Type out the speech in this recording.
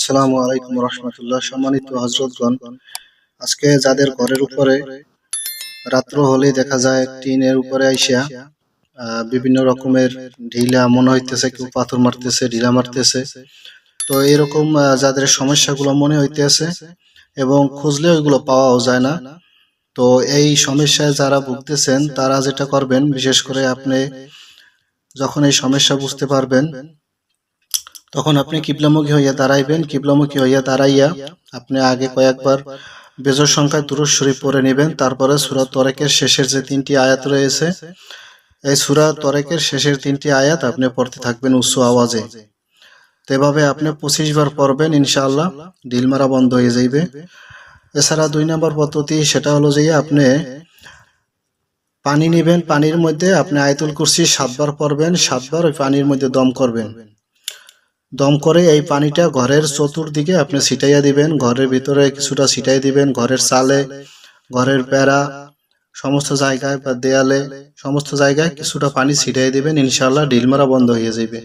আসসালামু আলাইকুম রহমতুল্লাহ। সম্মানিত হজরতগণ, আজকে যাদের ঘরের উপরে রাত্র হলেই দেখা যায় টিনের উপরে আইসা বিভিন্ন রকমের ঢিলা, মনে হইতেছে কেউ পাথর মারতেছে, ঢিলা মারতেছে। তো এরকম যাদের সমস্যাগুলো মনে হইতেছে এবং খুঁজলে ওইগুলো পাওয়াও যায় না, তো এই সমস্যায় যারা ভুগতেছেন, তারা যেটা করবেন, বিশেষ করে আপনি যখন এই সমস্যা বুঝতে পারবেন তখন আপনি কিবলামুখী হইয়া দাঁড়াইবেন, কিবলামুখী হইয়া দাঁড়াইয়া আপনি আগে কয়েকবার বেজর সংখ্যায় দুরুদ শরীফ পড়ে নেবেন, তারপরে সুরা তরেকের শেষের যে তিনটি আয়াত রয়েছে, এই সুরা তরেকের শেষের তিনটি আয়াত আপনি পড়তে থাকবেন উচ্চ আওয়াজে। এভাবে আপনি পঁচিশ বার পড়বেন ইনশাআল্লাহ ঢিল মারা বন্ধ হয়ে যাইবে। এছাড়া দুই নম্বর পদ্ধতি সেটা হলো যে আপনি পানি নেবেন, পানির মধ্যে আপনি আয়তুল কুরসি সাতবার পড়বেন, সাতবার ওই পানির মধ্যে দম করবেন। দম করে এই পানিটা ঘরের চতুর্দিকে আপনি ছিটাইয়া দিবেন। ঘরের ভিতরে কিছুটা ছিটাই দিবেন, ঘরের চালে, ঘরের প্যারা সমস্ত জায়গায় বা দেয়ালে, সমস্ত জায়গায় কিছুটা পানি ছিটাই দিবেন। ইনশাল্লাহ ঢিল মারা বন্ধ হয়ে যাবে